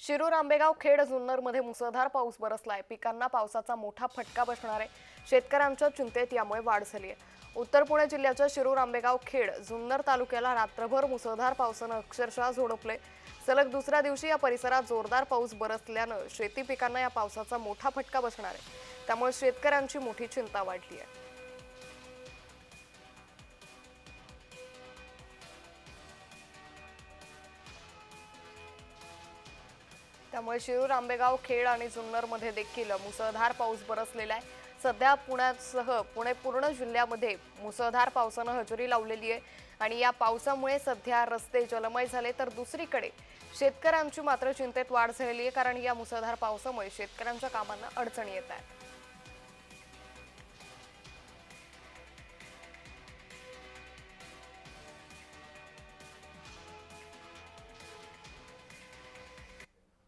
शिरूर आंबेगाव खेड जुन्नरमध्ये मुसळधार पाऊस बरसलाय. पिकांना पावसाचा मोठा फटका बसणार आहे. शेतकऱ्यांच्या चिंतेत यामुळे वाढ झाली आहे उत्तर पुणे जिल्ह्याच्या शिरूर आंबेगाव खेड जुन्नर तालुक्याला रात्रभर मुसळधार पावसानं अक्षरशः झोडपले सलग दुसऱ्या दिवशी या परिसरात जोरदार पाऊस बरसल्यानं शेती पिकांना या पावसाचा मोठा फटका बसणार आहे. त्यामुळे शेतकऱ्यांची मोठी चिंता वाढली आहे त्यामुळे शिरूर आंबेगाव खेड आणि जुन्नरमध्ये देखील मुसळधार पाऊस बरसलेला आहे. सध्या पुण्यासह पुणे पूर्ण जिल्ह्यामध्ये मुसळधार पावसानं हजेरी लावलेली आहे. आणि या पावसामुळे सध्या रस्ते जलमय झाले तर दुसरीकडे शेतकऱ्यांची मात्र चिंतेत वाढ झालेली आहे कारण या मुसळधार पावसामुळे शेतकऱ्यांच्या कामांना अडचणी येत आहेत.